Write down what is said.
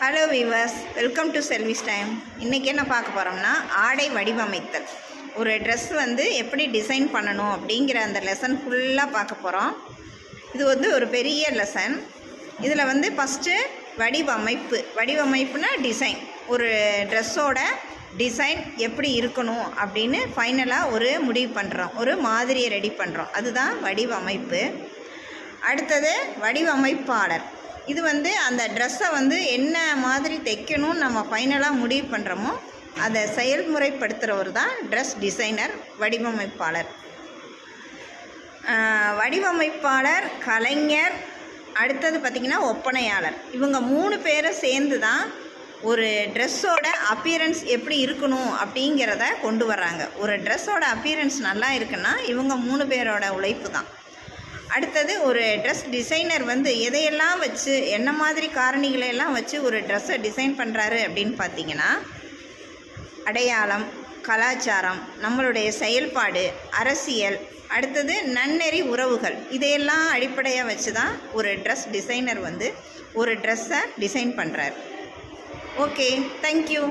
Hello viewers welcome to Selvi's time இன்றைக்கி என்ன பார்க்க போகிறோம்னா ஆடை வடிவமைத்தல். ஒரு ட்ரெஸ் வந்து எப்படி டிசைன் பண்ணணும் அப்படிங்கிற அந்த லெசன் ஃபுல்லாக பார்க்க போகிறோம் இது வந்து ஒரு பெரிய லெசன் இதில் வந்து ஃபஸ்ட்டு வடிவமைப்பு. வடிவமைப்புனா டிசைன் ஒரு ட்ரெஸ்ஸோட டிசைன் எப்படி இருக்கணும் அப்படின்னு ஃபைனலாக ஒரு முடிவு பண்ணுறோம் ஒரு மாதிரியை ரெடி பண்ணுறோம் அதுதான் வடிவமைப்பு. அடுத்தது வடிவமைப்பாளர். இது வந்து அந்த ட்ரெஸ்ஸை வந்து என்ன மாதிரி தைக்கணும்னு நம்ம ஃபைனலாக முடிவு பண்ணுறோமோ அதை செயல்முறைப்படுத்துகிறவர் தான் ட்ரெஸ் டிசைனர் வடிவமைப்பாளர். வடிவமைப்பாளர் கலைஞர் அடுத்தது பார்த்திங்கன்னா ஒப்பனையாளர். இவங்க மூணு பேரை சேர்ந்து தான் ஒரு ட்ரெஸ்ஸோட அப்பியரன்ஸ் எப்படி இருக்கணும் அப்படிங்கிறத கொண்டு வர்றாங்க. ஒரு ட்ரெஸ்ஸோட அப்பியரன்ஸ் நல்லா இருக்குன்னா இவங்க மூணு பேரோட உழைப்பு தான். அடுத்தது ஒரு ட்ரெஸ் டிசைனர் வந்து எதையெல்லாம் வச்சு என்ன மாதிரி காரணிகளை எல்லாம் வச்சு ஒரு ட்ரெஸ்ஸை டிசைன் பண்ணுறாரு அப்படின்னு பார்த்தீங்கன்னா அடையாளம் கலாச்சாரம் நம்மளுடைய செயல்பாடு அரசியல் அடுத்தது நன்னெறி உறவுகள். இதையெல்லாம் அடிப்படையாக வச்சு தான் ஒரு ட்ரெஸ் டிசைனர் வந்து ஒரு ட்ரெஸ்ஸை டிசைன் பண்ணுறார் ஓகே தேங்க்யூ